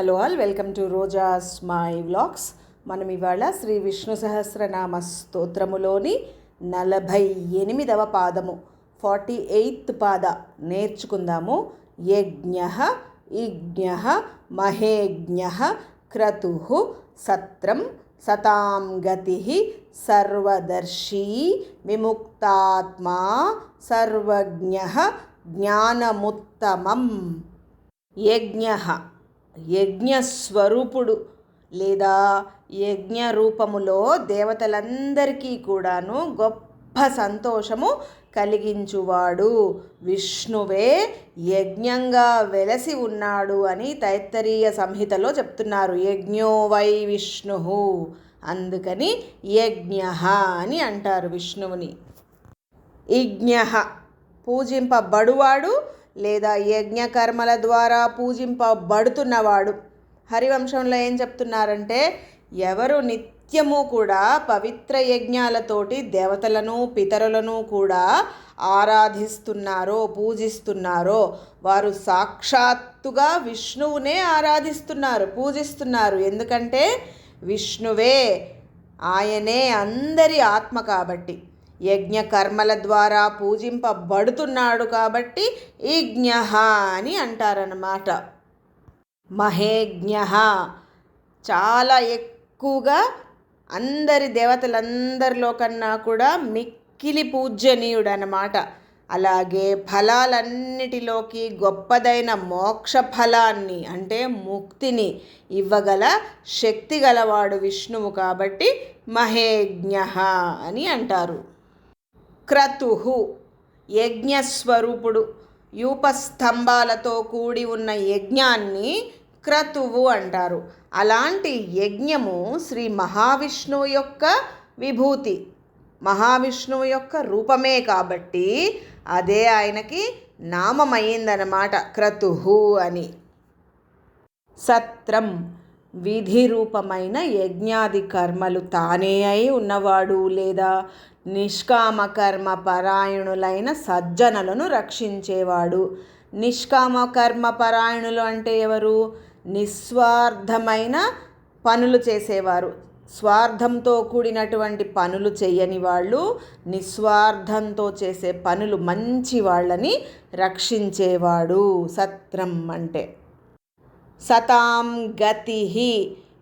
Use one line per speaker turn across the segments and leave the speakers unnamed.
Hello all welcome to Roja's my vlogs. మనం ఇవాళ శ్రీ విష్ణు సహస్రనామ స్తోత్రములోని నలభై ఎనిమిదవ పాదము ఫార్టీ ఎయిత్ పాద నేర్చుకుందాము. యజ్ఞ యజ్ఞ మహేజ్ఞ క్రతు సత్రం సతాం గతి సర్వదర్శీ విముక్తాత్మా సర్వజ్ఞ జ్ఞానముత్తమం. యజ్ఞ యజ్ఞస్వరూపుడు లేదా యజ్ఞ రూపములో దేవతలందరికీ కూడాను గొప్ప సంతోషము కలిగించువాడు. విష్ణువే యజ్ఞంగా వెలసి ఉన్నాడు అని తైత్తరీయ సంహితలో చెప్తున్నారు. యజ్ఞో వై విష్ణు అందుకని యజ్ఞ అని అంటారు విష్ణువుని. యజ్ఞ పూజింపబడువాడు లేదా యజ్ఞకర్మల ద్వారా పూజింపబడుతున్నవాడు. హరివంశంలో ఏం చెప్తున్నారంటే ఎవరు నిత్యము కూడా పవిత్ర యజ్ఞాలతోటి దేవతలను పితరులను కూడా ఆరాధిస్తున్నారో పూజిస్తున్నారో వారు సాక్షాత్తుగా విష్ణువునే ఆరాధిస్తున్నారు పూజిస్తున్నారు. ఎందుకంటే విష్ణువే ఆయనే అందరి ఆత్మ కాబట్టి. యజ్ఞ కర్మల ద్వారా పూజింపబడుతున్నాడు కాబట్టి యజ్ఞ అని అంటారన్నమాట. మహేజ్ఞ చాలా ఎక్కువగా అందరి దేవతలందరిలో కన్నా కూడా మిక్కిలి పూజ్యనీయుడు అన్నమాట అలాగే ఫలాలన్నిటిలోకి గొప్పదైన మోక్ష ఫలాన్ని అంటే ముక్తిని ఇవ్వగల శక్తి గలవాడు విష్ణువు కాబట్టి మహేజ్ఞ అని అంటారు. క్రతు యజ్ఞస్వరూపుడు యూపస్తంభాలతో కూడి ఉన్న యజ్ఞాన్ని క్రతువు అంటారు. అలాంటి యజ్ఞము శ్రీ మహావిష్ణువు యొక్క విభూతి. మహావిష్ణువు యొక్క రూపమే కాబట్టి అదే ఆయనకి నామమైందనమాట క్రతుహు అని. సత్రం విధి రూపమైన యజ్ఞాది కర్మలు తానే అయి ఉన్నవాడు లేదా నిష్కామ కర్మ పరాయణులైన సజ్జనులను రక్షించేవాడు. నిష్కామ కర్మ పరాయణులు అంటే ఎవరు? నిస్వార్థమైన పనులు చేసేవారు. స్వార్థంతో కూడినటువంటి పనులు చేయని వాళ్ళు నిస్వార్థంతో చేసే పనులు మంచి వాళ్ళని రక్షించేవాడు. సత్రం అంటే సతాం గతి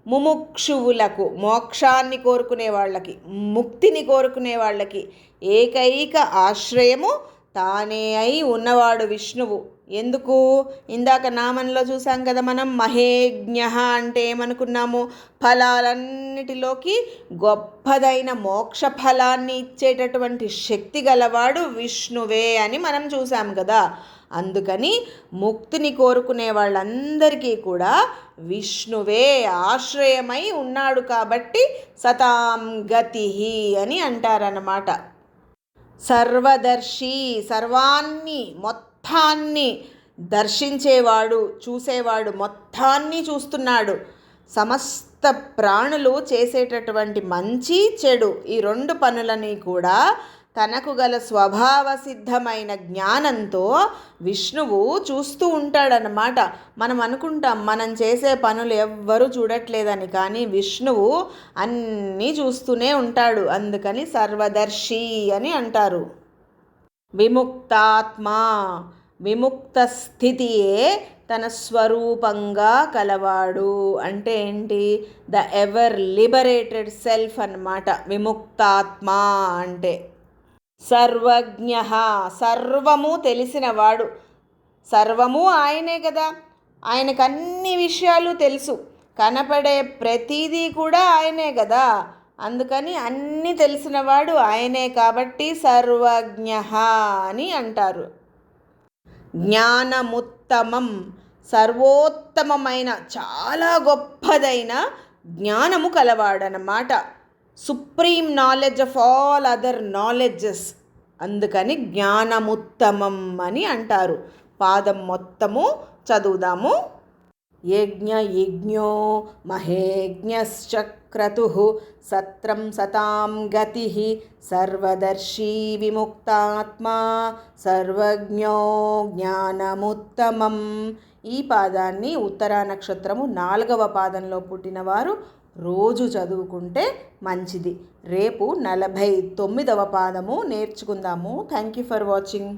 ముముక్షువులకు మోక్షాన్ని కోరుకునే వాళ్ళకి ముక్తిని కోరుకునే వాళ్ళకి ఏకైక ఆశ్రయము తానే అయి ఉన్నవాడు విష్ణువు. ఎందుకు? ఇందాక నామంలో చూసాం కదా మనం మహేజ్ఞ అంటే ఏమనుకున్నాము? ఫలాలన్నిటిలోకి గొప్పదైన మోక్ష ఫలాన్ని ఇచ్చేటటువంటి శక్తి గలవాడు విష్ణువే అని మనం చూసాం కదా. అందుకని ముక్తిని కోరుకునే వాళ్ళందరికీ కూడా విష్ణువే ఆశ్రయమై ఉన్నాడు కాబట్టి సతాం గతి అని అంటారన్నమాట. సర్వదర్శి సర్వాన్ని మొత్తాన్ని దర్శించేవాడు చూసేవాడు మొత్తాన్ని చూస్తున్నాడు. సమస్త ప్రాణులు చేసేటటువంటి మంచి చెడు ఈ రెండు పనులని కూడా తనకు గల స్వభావ సిద్ధమైన జ్ఞానంతో విష్ణువు చూస్తూ ఉంటాడనమాట మనం అనుకుంటాం మనం చేసే పనులు ఎవ్వరూ చూడట్లేదని కానీ విష్ణువు అన్నీ చూస్తూనే ఉంటాడు. అందుకని సర్వదర్శి అని అంటారు. విముక్తాత్మా విముక్త స్థితియే తన స్వరూపంగా కలవాడు. అంటే ఏంటి? ద ఎవర్ లిబరేటెడ్ సెల్ఫ్ అన్నమాట. విముక్తాత్మ అంటే. సర్వజ్ఞ. సర్వము తెలిసినవాడు. సర్వము ఆయనే కదా. ఆయనకు అన్ని విషయాలు తెలుసు. కనపడే ప్రతిదీ కూడా ఆయనే కదా. అందుకని అన్నీ తెలిసినవాడు ఆయనే కాబట్టి సర్వజ్ఞ అని అంటారు. జ్ఞానముత్తమం. సర్వోత్తమమైన చాలా గొప్పదైన జ్ఞానము కలవాడనమాట supreme knowledge of all other knowledges. అందుకని జ్ఞానముత్తమం అని అంటారు. పాదం మొత్తము చదువుదాము. యజ్ఞ యజ్ఞో మహేజ్ఞశ్చక్రతు సత్రం సతాం గతి సర్వదర్శీ విముక్తాత్మా సర్వజ్ఞో జ్ఞానముత్తమం. ఈ పాదాన్ని ఉత్తరా నక్షత్రము నాలుగవ పాదంలో పుట్టినవారు రోజు చదువుకుంటే మంచిది. రేపు నలభై తొమ్మిదవ పాదము నేర్చుకుందాము. Thank you for watching